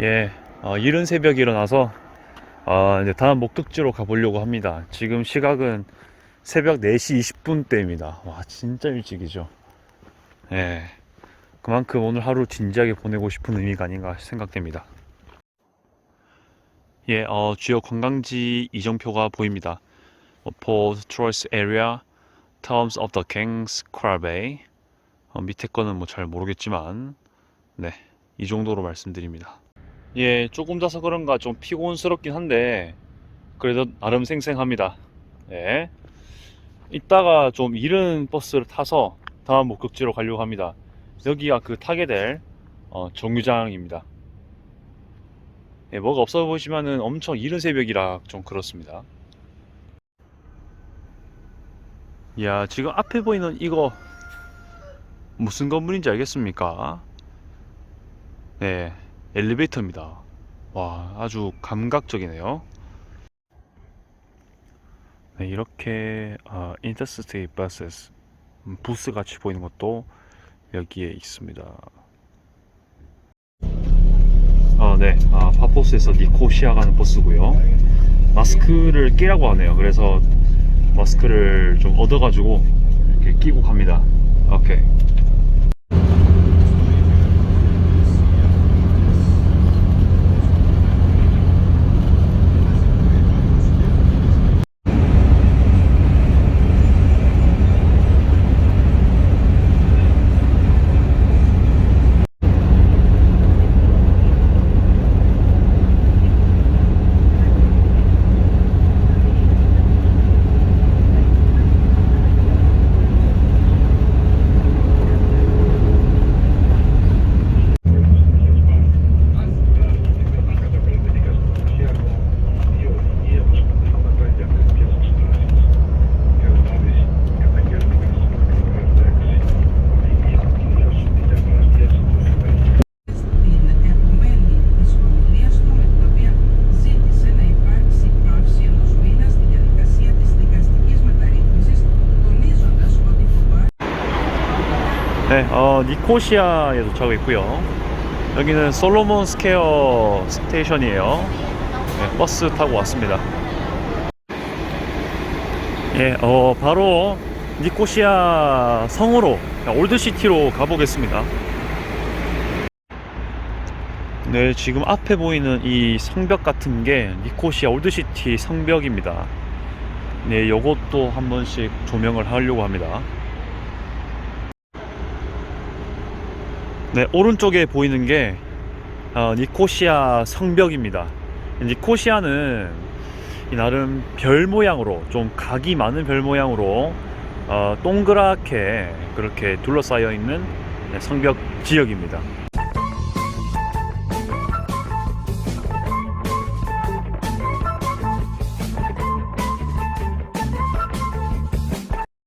예, 어, 이른 새벽에 일어나서 어, 이제 다음 목적지로 가보려고 합니다. 지금 시각은 새벽 4시 20분 대입니다. 와, 진짜 일찍이죠. 예, 그만큼 오늘 하루 진지하게 보내고 싶은 의미가 아닌가 생각됩니다. 예, 어, 주요 관광지 이정표가 보입니다. 어, Port Tourist Area, Terms of. 어, 밑에 거는 뭐 잘 모르겠지만, 네, 이 정도로 말씀드립니다. 예, 조금 자서 그런가 좀 피곤스럽긴 한데, 그래도 나름 생생합니다. 예. 이따가 좀 이른 버스를 타서 다음 목적지로 가려고 합니다. 여기가 그 타게 될 어, 정류장입니다. 예, 뭐가 없어 보이지만은 엄청 이른 새벽이라 좀 그렇습니다. 야, 지금 앞에 보이는 이거 무슨 건물인지 알겠습니까? 네, 엘리베이터입니다. 와, 아주 감각적이네요. 네, 이렇게 어, 인터스테이트 버스 부스 같이 보이는 것도 여기에 있습니다. 아, 네. 아, 파포스에서 니코시아 가는 버스고요. 마스크를 끼라고 하네요. 그래서 마스크를 좀 얻어가지고 이렇게 끼고 갑니다. 오케이. 네, 어, 니코시아에 도착하고 있고요. 여기는 솔로몬 스퀘어 스테이션이에요. 네, 버스 타고 왔습니다. 예, 어, 바로 니코시아 성으로 올드시티로 가보겠습니다. 네, 지금 앞에 보이는 이 성벽 같은 게 니코시아 올드시티 성벽입니다. 네, 요것도 한 번씩 조명을 하려고 합니다. 네, 오른쪽에 보이는 게 어, 니코시아 성벽입니다. 니코시아는 이 나름 별 모양으로 좀 각이 많은 별 모양으로 어, 동그랗게 그렇게 둘러싸여 있는 네, 성벽 지역입니다.